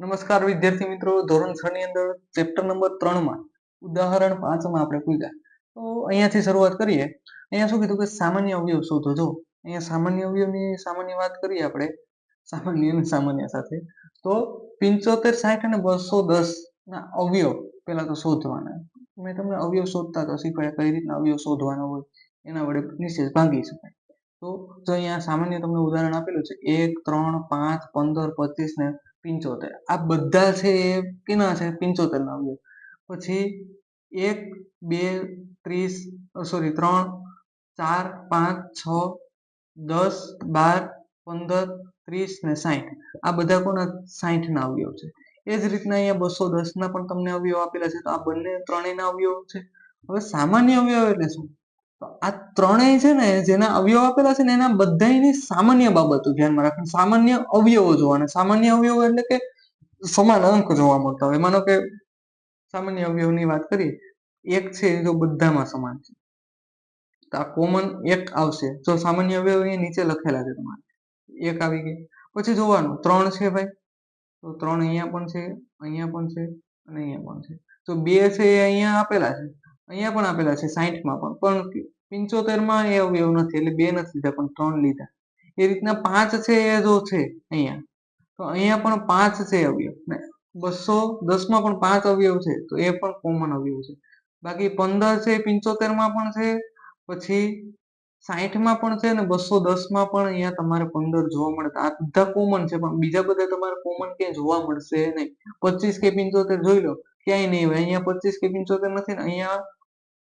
નમસ્કાર વિદ્યાર્થી મિત્રો, ધોરણ છ ની અંદર ચેપ્ટર નંબર ત્રણમાં ઉદાહરણ પાંચમાં આપણે પૂછ્યા. તો અહીંયાથી શરૂઆત કરીએ. અહીંયા શું કીધું કે સામાન્ય અવયવ શોધો. જો અહીંયા સામાન્ય અવયવની સામાન્ય વાત કરીએ આપણે સામાન્ય અને સામાન્ય સાથે, તો પિંચોતેર, સાઠ અને બસો દસ ના અવયવ પહેલા તો શોધવાના. મેં તમને અવયવ શોધતા તો શીખવાડ્યા કઈ રીતના અવયવ શોધવાના હોય, એના વડે નિશ્ચિત ભાંગી શકાય. તો જો અહીંયા સામાન્ય તમને ઉદાહરણ આપેલું છે, એક, ત્રણ, પાંચ, પંદર, પચીસ ને પિંચોતેર. આ બધા છે એ કેના છે? પિંચોતેર ના અવયવ. પછી એક, બે, ત્રીસ સોરી ત્રણ, ચાર, પાંચ, છ, દસ, બાર, પંદર, ત્રીસ ને સાઠ આ બધા કોના સાહીઠના અવયવ છે? એ જ રીતના અહીંયા બસો દસના પણ તમને અવયવ આપેલા છે. તો આ બંને ત્રણેયના અવયવ છે. હવે સામાન્ય અવયવ એટલે શું? આ ત્રણેય છે ને જેના અવયવ આપેલા છે ને એના બધાની સામાન્ય બાબતો ધ્યાનમાં રાખવાની. સામાન્ય અવયવો જોવાના સામાન્ય અવયવો એટલે કે સમાન અંક જોવા મળતા હોય. માનો કે સામાન્ય અવયવની વાત કરીએ, એક છે જો બધામાં સમાન છે. તો આ કોમન એક આવશે. જો સામાન્ય અવયવ અહીંયા નીચે લખેલા છે તમારે. એક આવી ગઈ. પછી જોવાનું, ત્રણ છે ભાઈ. તો ત્રણ અહીંયા પણ છે, અહીંયા પણ છે અને અહીંયા પણ છે. તો બે છે એ અહીંયા આપેલા છે. અહીંયા પણ આપેલા છે સાહીઠમાં પણ. પણ પિંચોતેરમાં એ અવયવ નથી, એટલે બે નથી લીધા, પણ ત્રણ લીધા. એ રીતના પાંચ છે એ જો છે અહીંયા, તો અહીંયા પણ પાંચ છે અવયવ. બસો દસમાં પણ પાંચ અવયવ છે, તો એ પણ કોમન અવયવ છે. બાકી પંદર છે પિંચોતેરમાં પણ છે, પછી સાહીઠમાં પણ છે ને બસો દસમાં પણ અહીંયા તમારે પંદર જોવા મળે. આ બધા કોમન છે, પણ બીજા બધા તમારે કોમન ક્યાંય જોવા મળશે નહીં. પચીસ કે પિંચોતેર જોઈ લો, ક્યાંય નહીં હોય. અહીંયા પચીસ કે પિંચોતેર નથી ને અહીંયા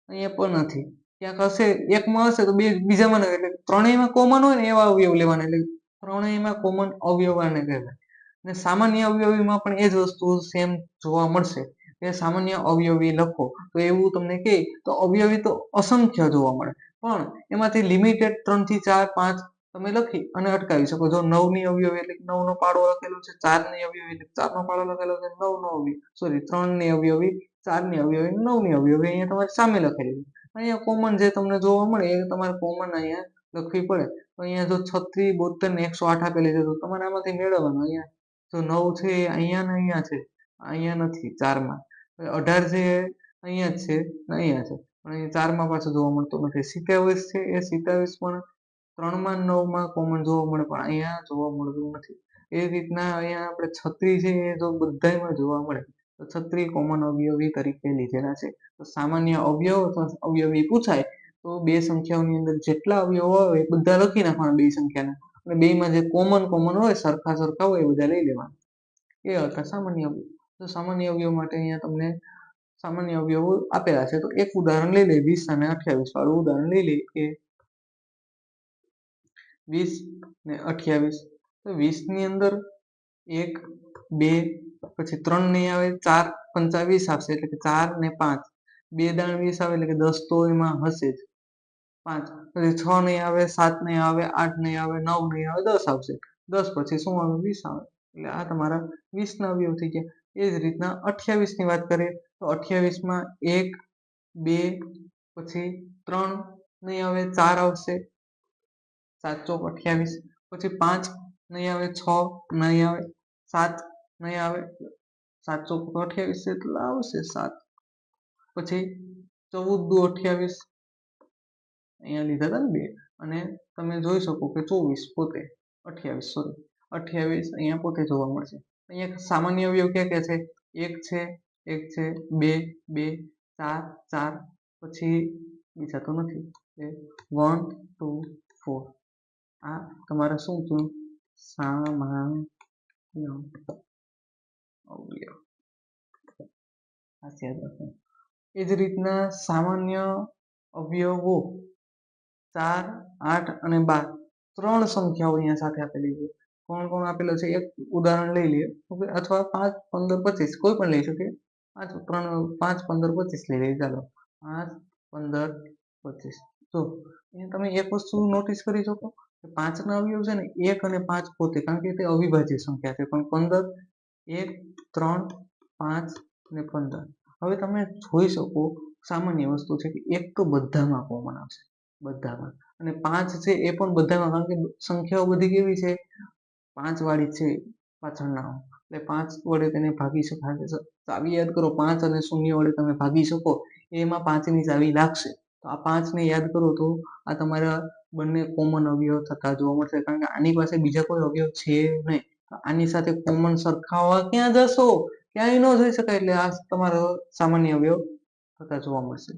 અહીંયા પણ નથી. ક્યાંક હશે એકમાં હશે તો બે બીજામાં નથી. એટલે ત્રણેયમાં કોમન હોય ને એવા અવયવ લેવાના. એટલે ત્રણેયમાં કોમન અવયવ આને કહેવાય. ને સામાન્ય અવયવીમાં પણ એ જ વસ્તુ સેમ જોવા મળશે. કે સામાન્ય અવયવી લખો. તો એવું તમને કહે, તો અવયવી તો અસંખ્ય જોવા મળે. પણ એમાંથી લિમિટેડ ત્રણથી ચાર, પાંચ તમે લખી અને અટકાવી શકો. જો નવની અવયવી એટલે નવનો પાડો લખેલો છે, ચારની અવયવી એટલે ચારનો પાડો લખેલો છે, નવનો અવયવ. સોરી ત્રણની અવયવી ચારની અવયવી નવની અવયવી અહીંયા તમારે સામે લખેલી અહીંયા કોમન જે તમને જોવા મળે એ તમારે કોમન અહીંયા લખવી પડે. તો અહીંયા જો છત્રી, બોતેર ને એકસો આઠ આપેલી છે, તો તમારે આમાંથી મેળવવાનું. અહીંયા જો નવ છે એ અહીંયા ને અહીંયા છે. અહીંયા નથી, ચારમાં. અઢાર છે અહીંયા જ છે ને અહીંયા છે. પણ અહીંયા ચારમાં પાછું જોવા મળતું નથી. સિત્યાવીસ છે એ સિત્યાવીસ પણ ત્રણમાં નવમાં કોમન જોવા મળે, પણ અહીંયા જોવા મળતું નથી. એ રીતના અહીંયા આપણે છત્રી છે એ જો બધામાં જોવા મળે. તો છત્રી કોમન અવયવી તરીકે લીધેલા છે. તો સામાન્ય અવયવ અવયવી પૂછાય તો બે સંખ્યાઓની અંદર જેટલા અવયવો હોય એ બધા લખી નાખવાના બે સંખ્યાના. અને બેમાં જે કોમન કોમન હોય, સરખા સરખા હોય એ બધા લઈ લેવાના. એ હતા સામાન્ય અવયવ. તો સામાન્ય અવયવ માટે અહીંયા તમને સામાન્ય અવયવો આપેલા છે. તો એક ઉદાહરણ લઈ લઈએ, વીસ અને અઠ્યાવીસ વાળું ઉદાહરણ લઈ લઈએ કે વીસ ને અઠ્યાવીસ. તો વીસની અંદર એક, બે પછી ત્રણ નહીં આવે, ચાર પંચા વીસ આવશે, એટલે કે ચાર ને પાંચ. બે દાણ વીસ આવે, એટલે કે દસ, તો એમાં હશે જ. પાંચ. પછી છ નહીં આવે, સાત નહીં આવે, આઠ નહીં આવે, નવ નહીં આવે, દસ આવશે. દસ પછી શું આવે? વીસ આવે. એટલે આ તમારા વીસ ના અવયવ થઈ ગયા. એ જ રીતના અઠ્યાવીસની વાત કરીએ, તો અઠ્યાવીસમાં એક, બે, પછી ત્રણ નહીં આવે, ચાર આવશે. સાત ચોક અઠ્યાવીસ. પછી પાંચ નહીં આવે, છ નહીં આવે, સાત નહીં આવે સાત ચોક અઠ્યાવીસ એટલે આવશે સાત. પછી ચૌદ દુ અઠ્યાવીસ. અહીંયા લીધા હતા ને બે. અને તમે જોઈ શકો કે ચોવીસ પોતે અઠ્યાવીસ સોરી અઠ્યાવીસ અહીંયા પોતે જોવા મળશે. અહીંયા સામાન્ય અવયવ ક્યાં ક્યાં છે? એક છે એક છે, બે બે, ચાર ચાર. પછી બીજા તો નથી. One, two, four. આ તમારે શું થયું? સામાન્ય. એ જ રીતના સામાન્ય અવયવો ચાર, આઠ અને બાર ત્રણ સંખ્યાઓ અહીંયા સાથે આપેલી છે. કોણ કોણ આપેલો છે? એક ઉદાહરણ લઈ લઈએ. ઓકે? અથવા પાંચ, પંદર, પચીસ. કોઈ પણ લઈ શકે. પાંચ, ત્રણ, પાંચ, પંદર, પચીસ લઈ લઈએ. ચાલો. પાંચ, પંદર, પચીસ. તો અહીંયા તમે એક વસ્તુ નોટિસ કરી શકો કે પાંચના અવયવ છે ને, એક અને પાંચ પોતે, કારણ કે તે અવિભાજ્ય સંખ્યા છે. પણ પંદર, એક, ત્રણ, પાંચ અને પંદર. હવે તમે જોઈ શકો સામાન્ય વસ્તુ છે કે એક તો બધામાં કોમન આવશે, બધામાં. અને પાંચ છે એ પણ બધામાં, કારણ કે સંખ્યાઓ બધી કેવી છે? પાંચ વાળી છે પાછળના. એટલે પાંચ વડે તેને ભાગી શકાય. ચાવી યાદ કરો, પાંચ અને શૂન્ય વડે તમે ભાગી શકો, એમાં પાંચની ચાવી લાગશે. તો આ પાંચને યાદ કરો તો આ તમારા બંને કોમન અવયવ થતા જોવા મળશે. કારણ કે આની પાસે બીજા કોઈ અવયવ છે નહીં. આની સાથે કોમન સરખાવવા ક્યાં જશો? ક્યાંય ન જોઈ શકાય એટલે આ તમારો સામાન્ય અવયવ થતા જોવા મળશે.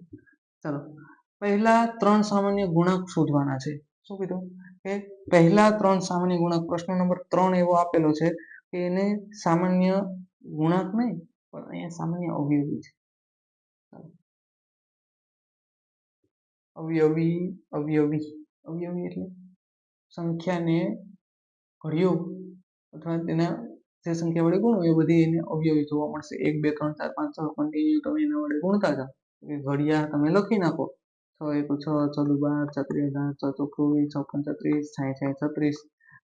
ચાલો, પહેલા ત્રણ સામાન્ય ગુણાંક શોધવાના છે. શું કીધું? કે પહેલા ત્રણ સામાન્ય ગુણાંક, પ્રશ્ન નંબર ત્રણ એવો આપેલો છે કે એને સામાન્ય ગુણાંક નહીં, પણ અહીંયા સામાન્ય અવયવી છે. અવયવી અવયવી. અવયવી એટલે સંખ્યાને ઘડ્યું અથવા તેના જે સંખ્યા વડે ગુણો, એ બધી એને અવયવી જોવા મળશે. એક, બે, ત્રણ, ચાર, પાંચ, છ કન્ટિન્યુ તમે એના વડે ગુણતા જાઓ. ઘડિયા તમે લખી નાખો. છ એક, છ ચૌદ બાર, છત્રીસ અઢાર છ ચોક ચોવીસ છત્રીસ સાઠ સાઠ છત્રીસ.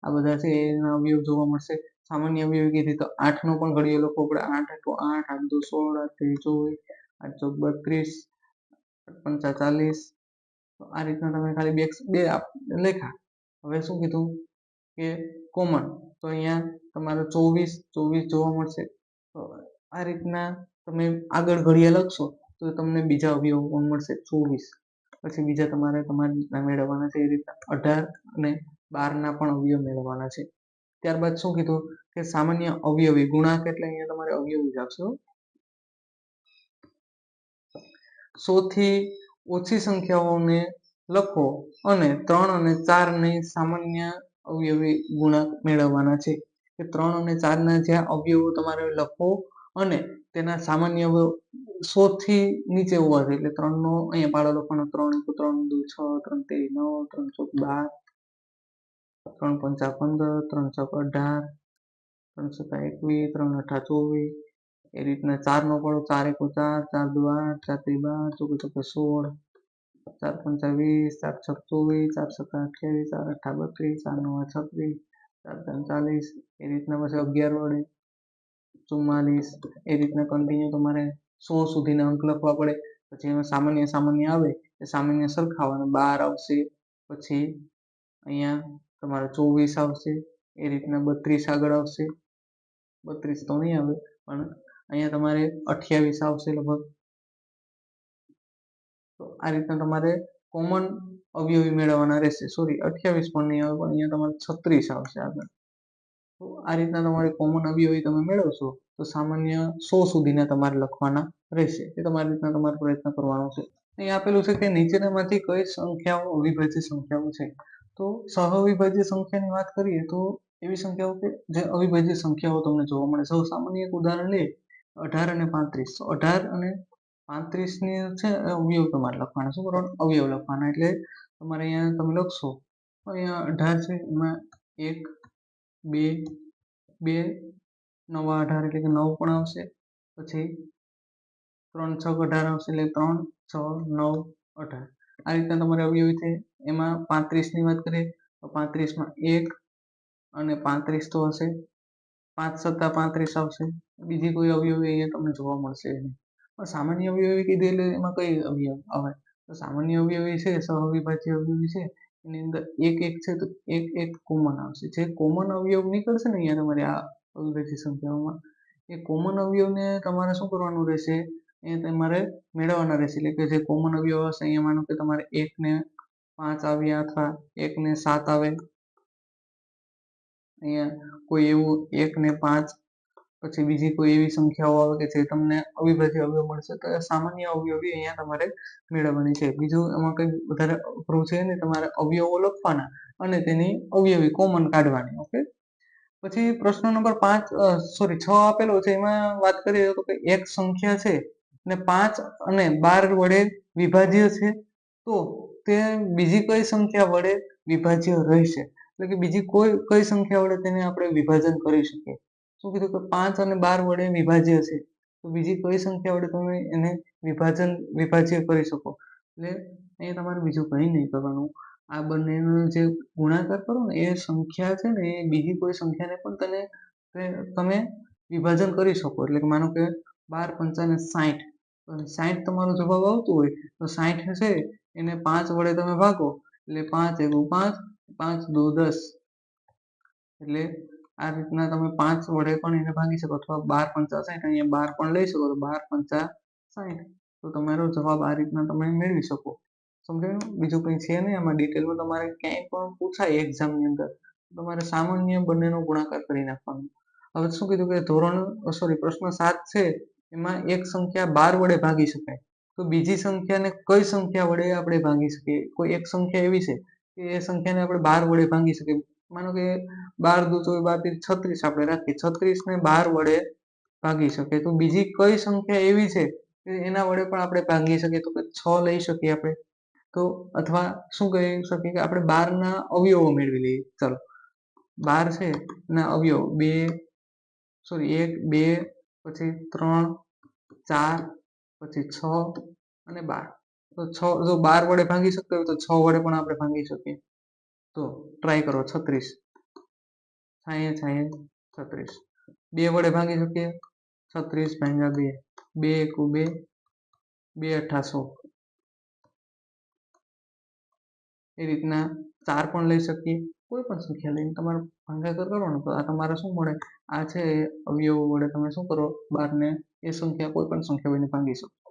આ બધા છે એના અવયવ જોવા મળશે. સામાન્ય અવયવ કીધી તો આઠનો પણ ઘડિયો લખો પડે. આઠ આઠો આઠ આઠ દો સોળ, આઠ ત્રીસ, ચોવીસ, આઠ ચોક બત્રીસ પંચા ચાલીસ. આ રીતના તમે ખાલી બે બે લેખા. હવે શું કીધું? કે કોમન. તો અહીંયા તમારે ચોવીસ ચોવીસ જોવા મળશે. આ રીતના તમે આગળ ઘડિયા લખશો, તો તમને બીજા અવયવો મળશે, ચોવીસ. પછી બીજા તમારે તમારી રીતના મેળવવાના છે, એ રીતના અઢાર અને બારના પણ અવયવ મેળવવાના છે. ત્યારબાદ શું કીધું? કે સામાન્ય અવયવી ગુણાંક એટલે અહીંયા તમારે અવયવી રાખશો સૌથી ઓછી સંખ્યાઓને લખો અને ત્રણ અને ચારની સામાન્ય અવયવી ગુણાંક મેળવવાના છે. કે ત્રણ અને ચારના જે અવયવો તમારે લખો અને તેના સામાન્ય સોથી નીચે હોવા જોઈએ એટલે ત્રણનો, અહીંયા પાડો લખવાનો ત્રણ એક ત્રણ, દુ, છ, ત્રણ, તેરી, નવ, ત્રણ, ચોક, બાર, ત્રણ, પંચા પંદર, ત્રણ ચોક અઢાર, ત્રણ સત્તા એકવીસ, ત્રણ અઠા ચોવીસ. એ રીતના ચારનો પાડો, ચાર, એકો, ચાર ચાર, દુ, આઠ, ચાર ત્રી બાર, ચોક, ચોકે સોળ, ચાર, પંચા વીસ, ચાર છક ચોવીસ, ચાર સત્તા અઠ્યાવીસ, ચાર અઠા બત્રીસ, ચાર, નવા છત્રીસ ચાલીસ, એ રીતના પછી અગિયાર વડે, ચુમ્માલીસ, એ રીતના કન્ટિન્યુ તમારે સો સુધીના અંક લખવા પડે. પછી એમાં સામાન્ય સામાન્ય આવે, એ સામાન્ય સરખાવાના, બાર આવશે, પછી અહીંયા તમારે ચોવીસ આવશે, એ રીતના બત્રીસ આગળ આવશે. બત્રીસ તો નહીં આવે, પણ અહીંયા તમારે અઠ્યાવીસ આવશે લગભગ. તો આ રીતના તમારે કોમન અવયવી મેળવવાના રહેશે. સોરી અઠ્યાવીસ પણ નહીં આવે, પણ અહીંયા તમારે છત્રીસ આવશે આગળ. તો આ રીતના તમારે કોમન અવયવી તમે મેળવશો, તો સામાન્ય સો સુધીના તમારે લખવાના રહેશે. એ તમારી રીતના તમારે પ્રયત્ન કરવાનો છે. અહીં આપેલું છે કે નીચેનામાંથી કઈ સંખ્યાઓ અવિભાજ્ય સંખ્યાઓ છે? તો સહઅવિભાજ્ય સંખ્યાની વાત કરીએ, તો એવી સંખ્યાઓ કે જે અવિભાજ્ય સંખ્યાઓ તમને જોવા મળે. સૌ સામાન્ય એક ઉદાહરણ લે, અઢાર અને પાંત્રીસ. અઢાર અને પાંત્રીસની છે અવયવ તમારે લખવાના. શું કરવાનું? અવયવ લખવાના. એટલે તમારે અહીંયા તમે લખશો. અહીંયા અઢાર છે, એમાં એક, બે બે, નવા અઢાર એટલે કે નવ પણ આવશે. પછી ત્રણ, છ, અઢાર આવશે એટલે ત્રણ, છ, નવ, અઢાર. આ રીતના તમારે અવયવી છે. એમાં પાંત્રીસની વાત કરીએ, તો પાંત્રીસમાં એક અને પાંત્રીસ તો હશે. પાંચ સત્તા પાંત્રીસ આવશે. બીજી કોઈ અવયવી અહીંયા તમને જોવા મળશે નહીં. સામાન્ય અવયવી કીધી એટલે એમાં કઈ અવયવ? આવે તો સામાન્ય અવયવી છે, સહવિભાજ્ય અવયવી છે, એની અંદર એક એક છે તો એક એક કોમન આવશે. જે કોમન અવયવ નીકળશે ને અહીંયા તમારે આ અવિભાજ્ય સંખ્યાઓમાં, એ કોમન અવયવને તમારે શું કરવાનું રહેશે? એ તમારે મેળવવાના રહેશે. એટલે કે જે કોમન અવયવ હશે, અહીંયા માનો કે તમારે એકને પાંચ આવ્યા અથવા એકને સાત આવે. અહીંયા કોઈ એવું એકને પાંચ પછી બીજી કોઈ એવી સંખ્યાઓ આવે કે જે તમને અવિભાજ્ય અવયવ મળશે, તો સામાન્ય અવયવી અહીંયા તમારે મેળવવાની છે. બીજું એમાં કંઈ વધારે અઘરું છે ને તમારે અવયવો લખવાના અને તેની અવયવી કોમન કાઢવાની, ઓકે? પછી પ્રશ્ન નંબર પાંચ સોરી છ આપેલો છે, એમાં વાત કરીએ તો કે એક સંખ્યા છે ને પાંચ અને બાર વડે વિભાજ્ય છે, તો તે બીજી કઈ સંખ્યા વડે વિભાજ્ય રહેશે? એટલે કે બીજી કોઈ, કઈ સંખ્યા વડે તેને આપણે વિભાજન કરી શકીએ? શું કીધું કે પાંચ અને બાર વડે વિભાજ્ય છે? તો બીજી કઈ સંખ્યા વડે તમે એને વિભાજન, વિભાજ્ય કરી શકો? એટલે અહીંયા તમારે બીજું કંઈ નહીં કરવાનું. આ બંનેનો જે ગુણાકાર કરો ને, એ સંખ્યા છે ને, એ બીજી કોઈ સંખ્યાને પણ તને તમે વિભાજન કરી શકો. એટલે કે માનો કે બાર પંચાને સાઠ સાઠ તમારો જવાબ આવતો હોય, તો સાઠ છે એને પાંચ વડે તમે ભાગો. એટલે પાંચ એકું પાંચ પાંચ દો દસ. એટલે આ રીતના તમે પાંચ વડે પણ એને ભાગી શકો અથવા બાર પંચા સાઠ અહીંયા બાર પણ લઈ શકો તો બાર પંચા સાઈઠ. તો તમારો જવાબ આ રીતના તમે મેળવી શકો. સમજાયું? બીજું કંઈ છે નહીં આમાં ડિટેલમાં તમારે ક્યાંય પણ પૂછાય એક્ઝામની અંદર. તમારે સામાન્ય બંનેનો ગુણાકાર કરી નાખવાનો. હવે શું કીધું કે ધોરણ સોરી પ્રશ્ન સાત છે, એમાં એક સંખ્યા બાર વડે ભાગી શકાય. તો બીજી સંખ્યાને કઈ સંખ્યા વડે આપણે ભાગી શકીએ? કોઈ એક સંખ્યા એવી છે કે એ સંખ્યાને આપણે બાર વડે ભાગી શકીએ? માનો કે બાર દુ ચોવીસ બાર છત્રીસ આપણે રાખીએ. છત્રીસ ને બાર વડે ભાગી શકીએ. તો બીજી કઈ સંખ્યા એવી છે કે એના વડે પણ આપણે ભાગી શકીએ? તો કે છ લઈ શકીએ આપણે. તો અથવા શું કહી શકીએ કે આપણે બારના અવયવો મેળવી લઈએ? ચાલો. બાર છે ના અવયવ. બે સોરી એક, બે, પછી ત્રણ, ચાર, પછી છ અને બાર. તો છ, જો બાર વડે ભાગી શકતો હોય તો છ વડે પણ આપણે ભાગી શકીએ. તો ટ્રાય કરો છત્રીસ. છાંયે છાંયે, છત્રીસ. બે વડે ભાગી શકીએ? છત્રીસ ભાગ્યા બે. બે એકુ બે. બે અઠાસો. એ રીતના ચાર પણ લઈ શકીએ. કોઈ પણ સંખ્યા લઈને તમારે ભાગાકાર કરવાનો. તો આ તમારે શું મળે? આ છે અવયવો વડે તમે શું કરો? બારને એ સંખ્યા કોઈ પણ સંખ્યા વડે ભાંગી શકો.